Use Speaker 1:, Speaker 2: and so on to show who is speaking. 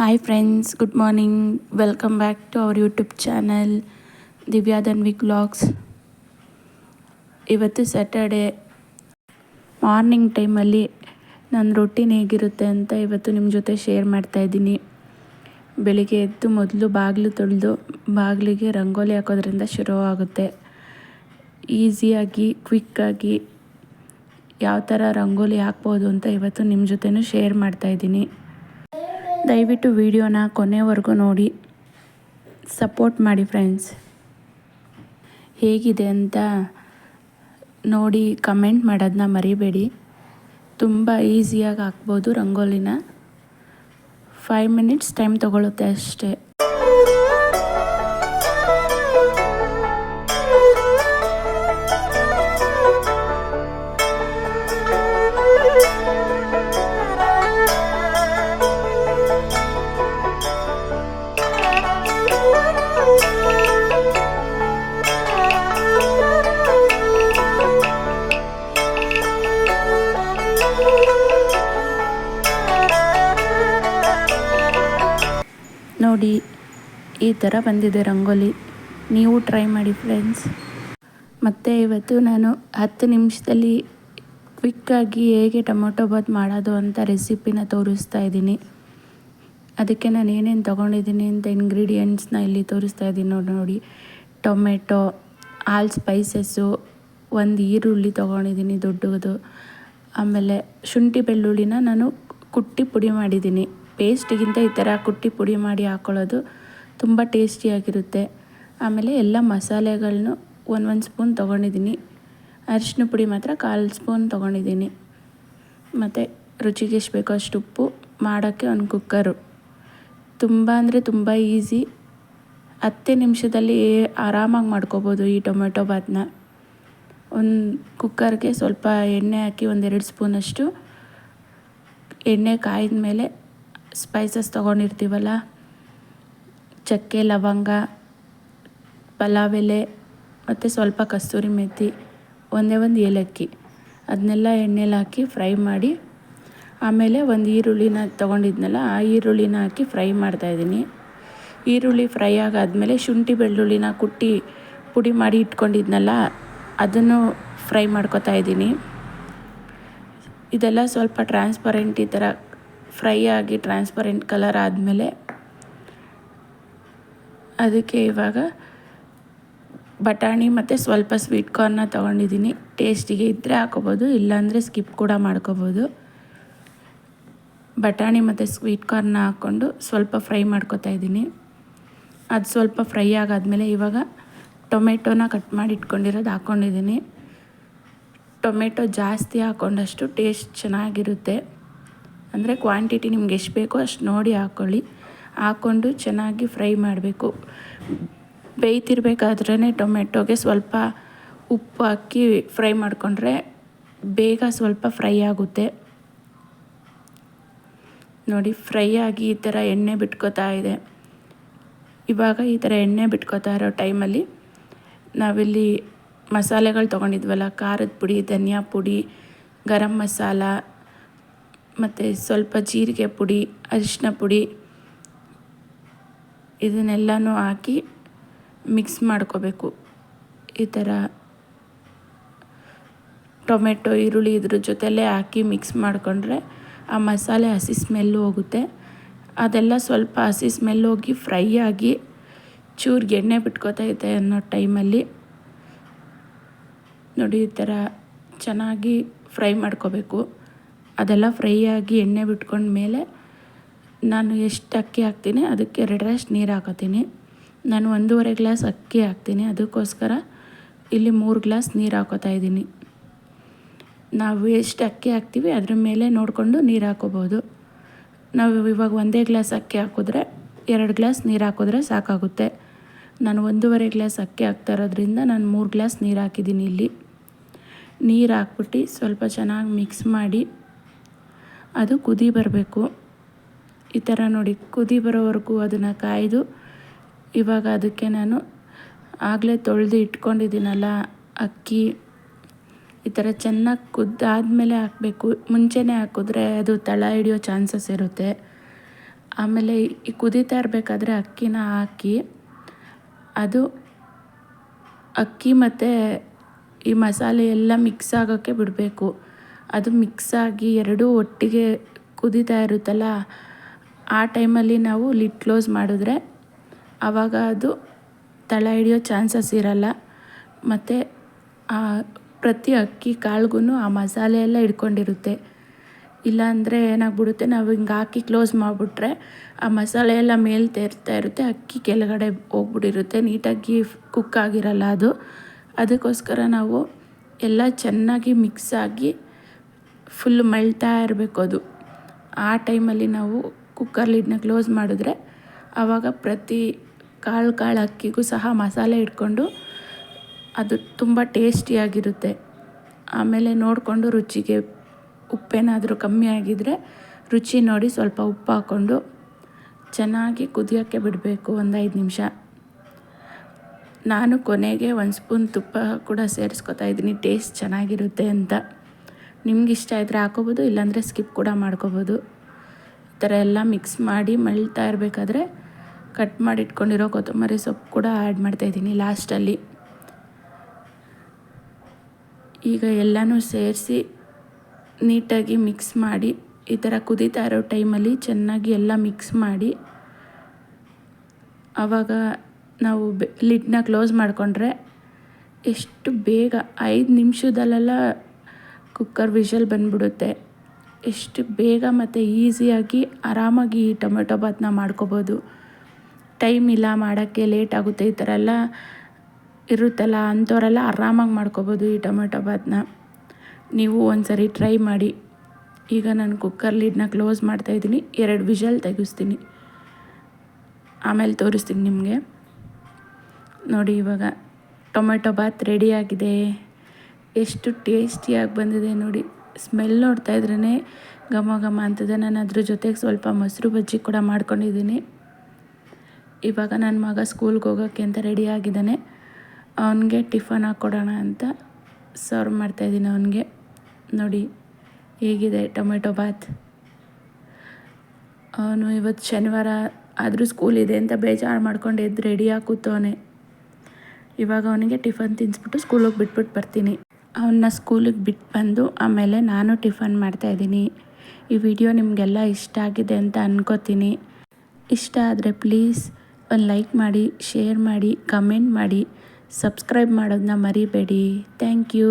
Speaker 1: Hi friends good morning welcome back to our YouTube channel Divya Dhanvi vlogs ಇವತ್ತು Saturday morning ಟೈಮಲ್ಲಿ ನನ್ನ routine ಹೇಗಿರುತ್ತೆ ಅಂತ ಇವತ್ತು ನಿಮ್ಮ ಜೊತೆ ಶೇರ್ ಮಾಡ್ತಾ ಇದ್ದೀನಿ. ಬೆಳಿಗ್ಗೆ ಎದ್ದು ಮೊದಲು ಬಾಗಿಲು ತೊಳೆದು, ಬಾಗಿಲಿಗೆ ರಂಗೋಲಿ ಹಾಕೋದ್ರಿಂದ ಶುರುವಾಗುತ್ತೆ. ಈಸಿಯಾಗಿ ಕ್ವಿಕ್ಕಾಗಿ ಯಾವ ಥರ ರಂಗೋಲಿ ಹಾಕ್ಬೋದು ಅಂತ ಇವತ್ತು ನಿಮ್ಮ ಜೊತೆನೂ ಶೇರ್ ಮಾಡ್ತಾಯಿದ್ದೀನಿ ದಯವಿಟ್ಟು ವಿಡಿಯೋನ ಕೊನೆವರೆಗೂ ನೋಡಿ. ಸಪೋರ್ಟ್ ಮಾಡಿ ಫ್ರೆಂಡ್ಸ್. ಹೇಗಿದೆ ಅಂತ ನೋಡಿ ಕಮೆಂಟ್ ಮಾಡೋದನ್ನ ಮರಿಬೇಡಿ. ತುಂಬ ಈಸಿಯಾಗಿ ಹಾಕ್ಬೋದು ರಂಗೋಲಿನ. ಫೈವ್ ಮಿನಿಟ್ಸ್ ಟೈಮ್ ತೊಗೊಳುತ್ತೆ ಅಷ್ಟೇ. ನೋಡಿ, ಈ ಥರ ಬಂದಿದೆ ರಂಗೋಲಿ. ನೀವು ಟ್ರೈ ಮಾಡಿ ಫ್ರೆಂಡ್ಸ್ ಮತ್ತು ಇವತ್ತು ನಾನು ಹತ್ತು ನಿಮಿಷದಲ್ಲಿ ಕ್ವಿಕ್ಕಾಗಿ ಹೇಗೆ ಟೊಮೊಟೊ ಬಾತ್ ಮಾಡೋದು ಅಂತ ರೆಸಿಪಿನ ತೋರಿಸ್ತಾ ಇದ್ದೀನಿ. ಅದಕ್ಕೆ ನಾನು ಏನೇನು ತೊಗೊಂಡಿದ್ದೀನಿ ಅಂತ ಇಂಗ್ರೀಡಿಯೆಂಟ್ಸ್ನ ಇಲ್ಲಿ ತೋರಿಸ್ತಾ ಇದ್ದೀನಿ ನೋಡಿ ನೋಡಿ. ಟೊಮೆಟೊ ಆಲ್ ಸ್ಪೈಸಸ್ಸು ಒಂದು ಈರುಳ್ಳಿ ತೊಗೊಂಡಿದ್ದೀನಿ ದೊಡ್ಡದು. ಆಮೇಲೆ ಶುಂಠಿ ಬೆಳ್ಳುಳ್ಳಿನ ನಾನು ಕುಟ್ಟಿ ಪುಡಿ ಮಾಡಿದ್ದೀನಿ. ಪೇಸ್ಟಿಗಿಂತ ಈ ಥರ ಕುಟ್ಟಿ ಪುಡಿ ಮಾಡಿ ಹಾಕ್ಕೊಳ್ಳೋದು ತುಂಬ ಟೇಸ್ಟಿಯಾಗಿರುತ್ತೆ. ಆಮೇಲೆ ಎಲ್ಲ ಮಸಾಲೆಗಳನ್ನೂ ಒಂದು ಒಂದು ಸ್ಪೂನ್ ತೊಗೊಂಡಿದ್ದೀನಿ. ಅರಿಶಿನ ಪುಡಿ ಮಾತ್ರ ಕಾಲು ಸ್ಪೂನ್ ತೊಗೊಂಡಿದ್ದೀನಿ. ಮತ್ತು ರುಚಿಗೆ ಎಷ್ಟು ಬೇಕೋ ಅಷ್ಟು ಉಪ್ಪು ಮಾಡೋಕ್ಕೆ ಒಂದು ಕುಕ್ಕರು. ತುಂಬ ಅಂದರೆ ತುಂಬ ಈಸಿ. ಹತ್ತೇ ನಿಮಿಷದಲ್ಲಿ ಆರಾಮಾಗಿ ಮಾಡ್ಕೋಬೋದು ಈ ಟೊಮೆಟೊ ಬಾತನ್ನ ಒಂದು ಕುಕ್ಕರ್ಗೆ ಸ್ವಲ್ಪ ಎಣ್ಣೆ ಹಾಕಿ ಒಂದೆರಡು ಸ್ಪೂನಷ್ಟು ಎಣ್ಣೆ ಕಾಯಿದ ಮೇಲೆ ಸ್ಪೈಸಸ್ ತೊಗೊಂಡಿರ್ತೀವಲ್ಲ? ಚಕ್ಕೆ, ಲವಂಗ ಪಲಾವ್ ಎಲೆ ಮತ್ತು ಸ್ವಲ್ಪ ಕಸ್ತೂರಿ ಮೆಥಿ ಒಂದೇ ಒಂದು ಏಲಕ್ಕಿ. ಅದನ್ನೆಲ್ಲ ಎಣ್ಣೆಲಿ ಹಾಕಿ ಫ್ರೈ ಮಾಡಿ, ಆಮೇಲೆ ಒಂದು ಈರುಳ್ಳಿನ ತೊಗೊಂಡಿದ್ನಲ್ಲ, ಆ ಈರುಳ್ಳಿನ ಹಾಕಿ ಫ್ರೈ ಮಾಡ್ತಾಯಿದ್ದೀನಿ ಈರುಳ್ಳಿ ಫ್ರೈ ಆಗಾದಮೇಲೆ ಶುಂಠಿ ಬೆಳ್ಳುಳ್ಳಿನ ಕುಟ್ಟಿ ಪುಡಿ ಮಾಡಿ ಇಟ್ಕೊಂಡಿದ್ನಲ್ಲ, ಅದನ್ನು ಫ್ರೈ ಮಾಡ್ಕೊತಾ ಇದ್ದೀನಿ. ಇದೆಲ್ಲ ಸ್ವಲ್ಪ ಟ್ರಾನ್ಸ್ಪರೆಂಟ್ ಈ ಥರ ಫ್ರೈ ಆಗಿ ಟ್ರಾನ್ಸ್ಪರೆಂಟ್ ಕಲರ್ ಆದಮೇಲೆ ಅದಕ್ಕೆ ಇವಾಗ ಬಟಾಣಿ ಮತ್ತು ಸ್ವಲ್ಪ ಸ್ವೀಟ್ ಕಾರ್ನ ತೊಗೊಂಡಿದ್ದೀನಿ. ಟೇಸ್ಟಿಗೆ ಇದ್ದರೆ ಹಾಕೋಬೋದು, ಇಲ್ಲಾಂದರೆ ಸ್ಕಿಪ್ ಕೂಡ ಮಾಡ್ಕೋಬೋದು. ಬಟಾಣಿ ಮತ್ತು ಸ್ವೀಟ್ ಕಾರ್ನ ಹಾಕ್ಕೊಂಡು ಸ್ವಲ್ಪ ಫ್ರೈ ಮಾಡ್ಕೊತಾ ಇದ್ದೀನಿ. ಅದು ಸ್ವಲ್ಪ ಫ್ರೈ ಆಗಾದಮೇಲೆ ಇವಾಗ ಟೊಮೆಟೊನ ಕಟ್ ಮಾಡಿ ಇಟ್ಕೊಂಡಿರೋದು ಹಾಕ್ಕೊಂಡಿದ್ದೀನಿ ಟೊಮೆಟೊ ಜಾಸ್ತಿ ಹಾಕ್ಕೊಂಡಷ್ಟು ಟೇಸ್ಟ್ ಚೆನ್ನಾಗಿರುತ್ತೆ. ಅಂದರೆ ಕ್ವಾಂಟಿಟಿ ನಿಮ್ಗೆ ಎಷ್ಟು ಬೇಕೋ ಅಷ್ಟು ನೋಡಿ ಹಾಕ್ಕೊಳ್ಳಿ ಹಾಕ್ಕೊಂಡು ಚೆನ್ನಾಗಿ ಫ್ರೈ ಮಾಡಬೇಕು. ಬೇಯ್ತಿರ್ಬೇಕಾದ್ರೇ ಟೊಮೆಟೊಗೆ ಸ್ವಲ್ಪ ಉಪ್ಪು ಹಾಕಿ ಫ್ರೈ ಮಾಡಿಕೊಂಡ್ರೆ ಬೇಗ ಸ್ವಲ್ಪ ಫ್ರೈ ಆಗುತ್ತೆ. ನೋಡಿ ಫ್ರೈ ಆಗಿ ಈ ಥರ ಎಣ್ಣೆ ಬಿಟ್ಕೋತಾ ಇದೆ. ಇವಾಗ ಈ ಥರ ಎಣ್ಣೆ ಬಿಟ್ಕೋತಾ ಇರೋ ಟೈಮಲ್ಲಿ ನಾವಿಲ್ಲಿ ಮಸಾಲೆಗಳು ತೊಗೊಂಡಿದ್ವಲ್ಲ, ಖಾರದ ಪುಡಿ, ಧನಿಯಾ ಪುಡಿ, ಗರಂ ಮಸಾಲ ಮತ್ತು ಸ್ವಲ್ಪ ಜೀರಿಗೆ ಪುಡಿ ಅರಿಶಿನ ಪುಡಿ ಇದನ್ನೆಲ್ಲನೂ ಹಾಕಿ ಮಿಕ್ಸ್ ಮಾಡ್ಕೋಬೇಕು. ಈ ಥರ ಟೊಮೆಟೊ, ಈರುಳ್ಳಿ ಇದ್ರ ಜೊತೆಲೇ ಹಾಕಿ ಮಿಕ್ಸ್ ಮಾಡಿಕೊಂಡ್ರೆ ಆ ಮಸಾಲೆ ಹಸಿ ಸ್ಮೆಲ್ಲು ಹೋಗುತ್ತೆ. ಅದೆಲ್ಲ ಸ್ವಲ್ಪ ಹಸಿ ಸ್ಮೆಲ್ ಹೋಗಿ ಫ್ರೈ ಆಗಿ ಚೂರಿಗೆ ಎಣ್ಣೆ ಬಿಟ್ಕೋತೈತೆ ಅನ್ನೋ ಟೈಮಲ್ಲಿ ನೋಡಿ ಈ ಥರ ಚೆನ್ನಾಗಿ ಫ್ರೈ ಮಾಡ್ಕೋಬೇಕು. ಅದೆಲ್ಲ ಫ್ರೈ ಆಗಿ ಎಣ್ಣೆ ಬಿಟ್ಕೊಂಡ ಮೇಲೆ ನಾನು ಎಷ್ಟು ಅಕ್ಕಿ ಹಾಕ್ತೀನಿ, ಅದಕ್ಕೆ ಎರಡರಷ್ಟು ನೀರು ಹಾಕೋತೀನಿ. ನಾನು ಒಂದೂವರೆ ಗ್ಲಾಸ್ ಅಕ್ಕಿ ಹಾಕ್ತೀನಿ, ಅದಕ್ಕೋಸ್ಕರ ಇಲ್ಲಿ ಮೂರು ಗ್ಲಾಸ್ ನೀರು ಹಾಕೋತಾ ಇದ್ದೀನಿ. ನಾವು ಎಷ್ಟು ಅಕ್ಕಿ ಹಾಕ್ತೀವಿ, ಅದ್ರ ಮೇಲೆ ನೋಡಿಕೊಂಡು ನೀರು ಹಾಕೋಬೋದು. ನಾವು ಇವಾಗ ಒಂದೇ ಗ್ಲಾಸ್ ಅಕ್ಕಿ ಹಾಕಿದ್ರೆ ಎರಡು ಗ್ಲಾಸ್ ನೀರು ಹಾಕಿದ್ರೆ ಸಾಕಾಗುತ್ತೆ. ನಾನು ಒಂದೂವರೆ ಗ್ಲಾಸ್ ಅಕ್ಕಿ ಹಾಕ್ತಾ ಇರೋದ್ರಿಂದ ನಾನು ಮೂರು ಗ್ಲಾಸ್ ನೀರು ಹಾಕಿದ್ದೀನಿ ಇಲ್ಲಿ. ನೀರು ಹಾಕ್ಬಿಟ್ಟು ಸ್ವಲ್ಪ ಚೆನ್ನಾಗಿ ಮಿಕ್ಸ್ ಮಾಡಿ ಅದು ಕುದಿ ಬರಬೇಕು. ಈ ಥರ ನೋಡಿ, ಕುದಿ ಬರೋವರೆಗೂ ಅದನ್ನು ಕಾಯ್ದು ಇವಾಗ ಅದಕ್ಕೆ ನಾನು ಆಗಲೇ ತೊಳೆದು ಇಟ್ಕೊಂಡಿದ್ದೀನಲ್ಲ, ಅಕ್ಕಿ. ಈ ಥರ ಚೆನ್ನಾಗಿ ಕುದ್ದಾದಮೇಲೆ ಹಾಕಬೇಕು. ಮುಂಚೆನೇ ಹಾಕಿದ್ರೆ ಅದು ತಳ ಹಿಡಿಯೋ ಚಾನ್ಸಸ್ ಇರುತ್ತೆ. ಆಮೇಲೆ ಈ ಕುದೀತಾ ಇರಬೇಕಾದ್ರೆ ಅಕ್ಕಿನ ಹಾಕಿ, ಅದು ಅಕ್ಕಿ ಮತ್ತು ಈ ಮಸಾಲೆ ಎಲ್ಲ ಮಿಕ್ಸ್ ಆಗೋಕ್ಕೆ ಬಿಡಬೇಕು. ಅದು ಮಿಕ್ಸ್ ಆಗಿ ಎರಡೂ ಒಟ್ಟಿಗೆ ಕುದೀತಾ ಇರುತ್ತಲ್ಲ, ಆ ಟೈಮಲ್ಲಿ ನಾವು ಲಿಡ್ ಕ್ಲೋಸ್ ಮಾಡಿದ್ರೆ ಆವಾಗ ಅದು ತಳ ಹಿಡಿಯೋ ಚಾನ್ಸಸ್ ಇರಲ್ಲ. ಮತ್ತು ಪ್ರತಿ ಅಕ್ಕಿ ಕಾಳ್ಗೂ ಆ ಮಸಾಲೆ ಎಲ್ಲ ಹಿಡ್ಕೊಂಡಿರುತ್ತೆ. ಇಲ್ಲಾಂದರೆ ಏನಾಗ್ಬಿಡುತ್ತೆ, ನಾವು ಹಿಂಗೆ ಹಾಕಿ ಕ್ಲೋಸ್ ಮಾಡಿಬಿಟ್ರೆ ಆ ಮಸಾಲೆ ಎಲ್ಲ ಮೇಲೆ ತೇರ್ತಾ ಇರುತ್ತೆ, ಅಕ್ಕಿ ಕೆಳಗಡೆ ಹೋಗ್ಬಿಟ್ಟಿರುತ್ತೆ ನೀಟಾಗಿ ಕುಕ್ ಆಗಿರಲ್ಲ ಅದು. ಅದಕ್ಕೋಸ್ಕರ ನಾವು ಎಲ್ಲ ಚೆನ್ನಾಗಿ ಮಿಕ್ಸ್ ಆಗಿ ಫುಲ್ ಮಳ್ತಾ ಇರಬೇಕು ಅದು. ಆ ಟೈಮಲ್ಲಿ ನಾವು ಕುಕ್ಕರ್ ಲಿಡ್ನ ಕ್ಲೋಸ್ ಮಾಡಿದ್ರೆ ಆವಾಗ ಪ್ರತಿ ಕಾಳು ಕಾಳು ಅಕ್ಕಿಗೂ ಸಹ ಮಸಾಲೆ ಇಟ್ಕೊಂಡು ಅದು ತುಂಬ ಟೇಸ್ಟಿಯಾಗಿರುತ್ತೆ ಆಮೇಲೆ ನೋಡಿಕೊಂಡು ರುಚಿಗೆ ಉಪ್ಪೇನಾದರೂ ಕಮ್ಮಿ ಆಗಿದ್ದರೆ ರುಚಿ ನೋಡಿ ಸ್ವಲ್ಪ ಉಪ್ಪು ಹಾಕ್ಕೊಂಡು ಚೆನ್ನಾಗಿ ಕುದಿಯೋಕ್ಕೆ ಬಿಡಬೇಕು ಒಂದು ಐದು ನಿಮಿಷ. ನಾನು ಕೊನೆಗೆ ಒಂದು ಸ್ಪೂನ್ ತುಪ್ಪ ಕೂಡ ಸೇರಿಸ್ಕೊತಾ ಇದ್ದೀನಿ ಟೇಸ್ಟ್ ಚೆನ್ನಾಗಿರುತ್ತೆ ಅಂತ. ನಿಮ್ಗೆ ಇಷ್ಟ ಇದ್ದರೆ ಹಾಕೋಬೋದು, ಇಲ್ಲಾಂದರೆ ಸ್ಕಿಪ್ ಕೂಡ ಮಾಡ್ಕೋಬೋದು. ಈ ಥರ ಎಲ್ಲ ಮಿಕ್ಸ್ ಮಾಡಿ ಮಳ್ತಾ ಇರಬೇಕಾದ್ರೆ ಕಟ್ ಮಾಡಿ ಇಟ್ಕೊಂಡಿರೋ ಕೊತ್ತಂಬರಿ ಸೊಪ್ಪು ಕೂಡ ಆ್ಯಡ್ ಮಾಡ್ತಾಯಿದ್ದೀನಿ ಲಾಸ್ಟಲ್ಲಿ ಈಗ ಎಲ್ಲನೂ ಸೇರಿಸಿ ನೀಟಾಗಿ ಮಿಕ್ಸ್ ಮಾಡಿ, ಈ ಥರ ಕುದೀತಾ ಇರೋ ಟೈಮಲ್ಲಿ ಚೆನ್ನಾಗಿ ಎಲ್ಲ ಮಿಕ್ಸ್ ಮಾಡಿ ಆವಾಗ ನಾವು ಬೆ ಲಿಡ್ನ ಕ್ಲೋಸ್ ಮಾಡಿಕೊಂಡ್ರೆ ಎಷ್ಟು ಬೇಗ ಐದು ನಿಮಿಷದಲ್ಲೆಲ್ಲ ಕುಕ್ಕರ್ ವಿಷಲ್ ಬಂದ್ಬಿಡುತ್ತೆ. ಎಷ್ಟು ಬೇಗ ಮತ್ತು ಈಸಿಯಾಗಿ ಆರಾಮಾಗಿ ಈ ಟೊಮೆಟೊ ಬಾತನ್ನ ಮಾಡ್ಕೋಬೋದು. ಟೈಮ್ ಇಲ್ಲ, ಮಾಡೋಕ್ಕೆ ಲೇಟ್ ಆಗುತ್ತೆ, ಈ ಥರ ಎಲ್ಲ ಇರುತ್ತಲ್ಲ, ಅಂಥವರೆಲ್ಲ ಆರಾಮಾಗಿ ಮಾಡ್ಕೋಬೋದು ಈ ಟೊಮೆಟೊ ಬಾತನ್ನ ನೀವು ಒಂದು ಸರಿ ಟ್ರೈ ಮಾಡಿ. ಈಗ ನಾನು ಕುಕ್ಕರ್ ಲಿಡ್ನ ಕ್ಲೋಸ್ ಮಾಡ್ತಾಯಿದ್ದೀನಿ ಎರಡು ವಿಷಲ್ ತೆಗಿಸ್ತೀನಿ. ಆಮೇಲೆ ತೋರಿಸ್ತೀನಿ ನಿಮಗೆ. ನೋಡಿ ಇವಾಗ, ಟೊಮೆಟೊ ಬಾತ್ ರೆಡಿಯಾಗಿದೆ ಎಷ್ಟು ಟೇಸ್ಟಿಯಾಗಿ ಬಂದಿದೆ ನೋಡಿ. ಸ್ಮೆಲ್ ನೋಡ್ತಾ ಇದ್ರೇ ಘಮ ಘಮ ಅಂತದೆ. ನಾನು ಅದ್ರ ಜೊತೆಗೆ ಸ್ವಲ್ಪ ಮೊಸರು ಬಜ್ಜಿ ಕೂಡ ಮಾಡ್ಕೊಂಡಿದ್ದೀನಿ. ಇವಾಗ ನನ್ನ ಮಗ ಸ್ಕೂಲ್ಗೆ ಹೋಗೋಕ್ಕೆ ಅಂತ ರೆಡಿ ಆಗಿದ್ದಾನೆ. ಅವನಿಗೆ ಟಿಫನ್ ಹಾಕ್ಕೊಡೋಣ ಅಂತ ಸರ್ವ್ ಮಾಡ್ತಾಯಿದ್ದೀನಿ ಅವನಿಗೆ. ನೋಡಿ, ಹೇಗಿದೆ ಟೊಮೆಟೊ ಬಾತ್? ಅವನು ಇವತ್ತು ಶನಿವಾರ ಆದರೂ ಸ್ಕೂಲ್ ಇದೆ ಅಂತ ಬೇಜಾರು ಮಾಡ್ಕೊಂಡು ಎದ್ದು ರೆಡಿಯಾಗಿ ಕೂತವನೆ. ಇವಾಗ ಅವನಿಗೆ ಟಿಫನ್ ತಿನ್ನಿಸ್ಬಿಟ್ಟು ಸ್ಕೂಲಿಗೆ ಬಿಟ್ಬಿಟ್ಟು ಬರ್ತೀನಿ. ಅವನ್ನ ಸ್ಕೂಲಿಗೆ ಬಿಟ್ಟು ಬಂದು ಆಮೇಲೆ ನಾನು ಟಿಫನ್ ಮಾಡ್ತಾಯಿದ್ದೀನಿ ಈ ವಿಡಿಯೋ ನಿಮಗೆಲ್ಲ ಇಷ್ಟ ಆಗಿದೆ ಅಂತ ಅನ್ಕೋತೀನಿ. ಇಷ್ಟ ಆದರೆ ಪ್ಲೀಸ್ ಒಂದು ಲೈಕ್ ಮಾಡಿ ಶೇರ್ ಮಾಡಿ ಕಮೆಂಟ್ ಮಾಡಿ ಸಬ್ಸ್ಕ್ರೈಬ್ ಮಾಡೋದನ್ನ ಮರಿಬೇಡಿ. Thank you